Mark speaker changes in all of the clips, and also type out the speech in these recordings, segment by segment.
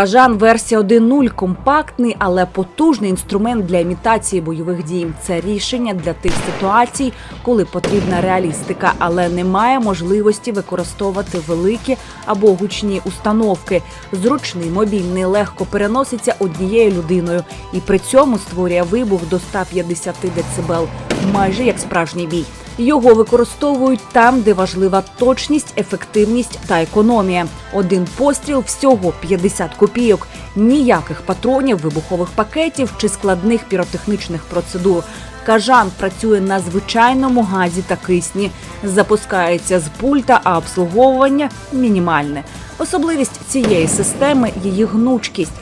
Speaker 1: Кажан версія 1.0 компактний, але потужний інструмент для імітації бойових дій. Це рішення для тих ситуацій, коли потрібна реалістика, але немає можливості використовувати великі або гучні установки. Зручний, мобільний, легко переноситься однією людиною і при цьому створює вибух до 150 дБ, майже як справжній бій. Його використовують там, де важлива точність, ефективність та економія. Один постріл всього 50 копійок. Ніяких патронів, вибухових пакетів чи складних піротехнічних процедур. Кажан працює на звичайному газі та кисні, запускається з пульта, а обслуговування мінімальне. Особливість цієї системи її гнучкість.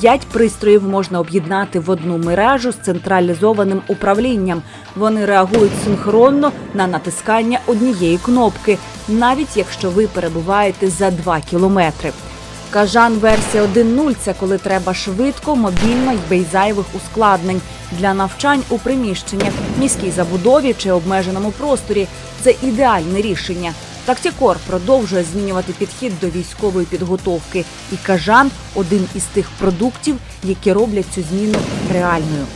Speaker 1: П'ять пристроїв можна об'єднати в одну мережу з централізованим управлінням. Вони реагують синхронно на натискання однієї кнопки, навіть якщо ви перебуваєте за 2 кілометри. Кажан версія 1.0 – це коли треба швидко, мобільно й без зайвих ускладнень для навчань у приміщеннях, міській забудові чи обмеженому просторі. Це ідеальне рішення. Тактікор продовжує змінювати підхід до військової підготовки, і кажан один із тих продуктів, які роблять цю зміну реальною.